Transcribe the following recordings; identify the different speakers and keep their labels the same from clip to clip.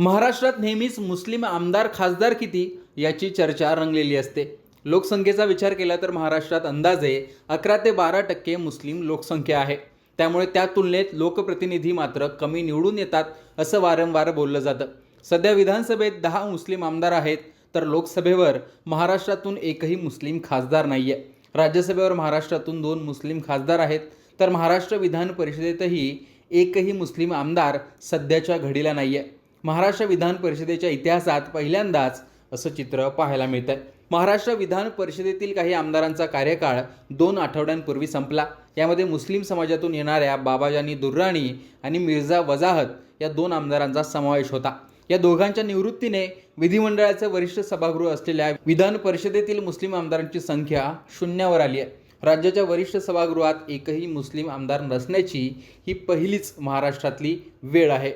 Speaker 1: महाराष्ट्रात नेहमीच मुस्लिम आमदार खासदार किती याची चर्चा रंगलेली असते. लोकसंख्येचा विचार केला तर महाराष्ट्रात अंदाजे अकरा ते बारा टक्के मुस्लिम लोकसंख्या आहे. त्यामुळे त्या तुलनेत लोकप्रतिनिधी मात्र कमी निवडून येतात असं वारंवार बोललं जातं. सध्या विधानसभेत दहा मुस्लिम आमदार आहेत तर लोकसभेवर महाराष्ट्रातून एकही मुस्लिम खासदार नाही आहे राज्यसभेवर महाराष्ट्रातून दोन मुस्लिम खासदार आहेत तर महाराष्ट्र विधान परिषदेतही एकही मुस्लिम आमदार सध्याच्या घडीला नाही आहे महाराष्ट्र विधान परिषदेच्या इतिहासात पहिल्यांदाच असं चित्र पाहायला मिळतं आहे महाराष्ट्र विधान परिषदेतील काही आमदारांचा कार्यकाळ दोन आठवड्यांपूर्वी संपला. यामध्ये मुस्लिम समाजातून येणाऱ्या बाबाजानी दुर्राणी आणि मिर्झा वजाहत या दोन आमदारांचा समावेश होता. या दोघांच्या निवृत्तीने विधिमंडळाचे वरिष्ठ सभागृह असलेल्या विधान परिषदेतील मुस्लिम आमदारांची संख्या शून्यावर आली आहे. राज्याच्या वरिष्ठ सभागृहात एकही मुस्लिम आमदार नसण्याची ही पहिलीच महाराष्ट्रातली वेळ आहे.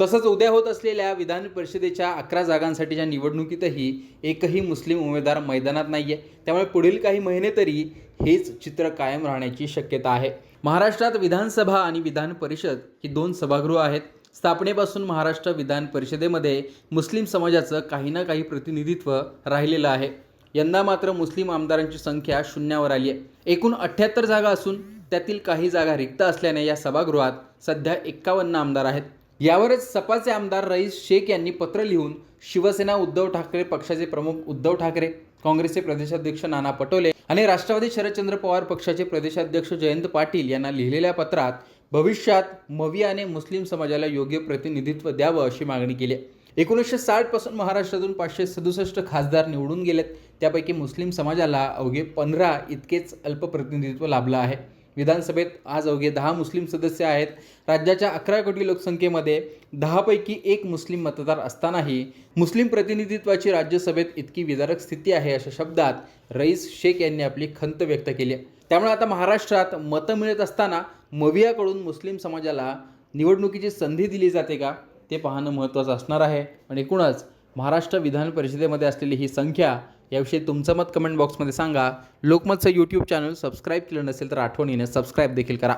Speaker 1: तसंच उद्या होत असलेल्या विधान परिषदेच्या अकरा जागांसाठीच्या निवडणुकीतही एकही मुस्लिम उमेदवार मैदानात नाही आहे त्यामुळे पुढील काही महिने तरी हेच चित्र कायम राहण्याची शक्यता आहे. महाराष्ट्रात विधानसभा आणि विधान परिषद ही दोन सभागृह आहेत. स्थापनेपासून महाराष्ट्र विधान परिषदेमध्ये मुस्लिम समाजाचं काही ना काही प्रतिनिधित्व राहिलेलं आहे. यंदा मात्र मुस्लिम आमदारांची संख्या शून्यावर आली आहे. एकूण अठ्ठ्याहत्तर जागा असून त्यातील काही जागा रिक्त असल्याने या सभागृहात सध्या एक्कावन्न आमदार आहेत. यावरच सपाचे आमदार रईस शेख यांनी पत्र लिहून शिवसेना उद्धव ठाकरे पक्षाचे प्रमुख उद्धव ठाकरे काँग्रेसचे प्रदेशाध्यक्ष नाना पटोले आणि राष्ट्रवादी शरदचंद्र पवार पक्षाचे प्रदेशाध्यक्ष जयंत पाटील यांना लिहिलेल्या पत्रात भविष्यात मवियाने मुस्लिम समाजाला योग्य प्रतिनिधित्व द्यावं अशी मागणी केली आहे. एकोणीसशे साठपासून महाराष्ट्रातून पाचशे सदुसष्ट खासदार निवडून गेलेत. त्यापैकी मुस्लिम समाजाला अवघे पंधरा इतकेच अल्प प्रतिनिधित्व लाभलं आहे. विधानसभेत आज अवघे दहा मुस्लिम सदस्य आहेत. राज्याच्या अकरा कोटी लोकसंख्येमध्ये दहापैकी एक मुस्लिम मतदार असतानाही मुस्लिम प्रतिनिधित्वाची राज्यसभेत इतकी विदारक स्थिती आहे अशा शब्दात रईस शेख यांनी आपली खंत व्यक्त केली. त्यामुळे आता महाराष्ट्रात मतं मिळत असताना मवियाकडून मुस्लिम समाजाला निवडणुकीची संधी दिली जाते का ते पाहणं महत्त्वाचं असणार आहे. आणि एकूणच महाराष्ट्र विधान परिषदेमध्ये असलेली ही संख्या याविषयी तुमचं मत कमेंट बॉक्समध्ये सांगा. लोकमतचं यूट्यूब चॅनल सबस्क्राईब केलं नसेल तर आठवणीने सबस्क्राईब देखील करा.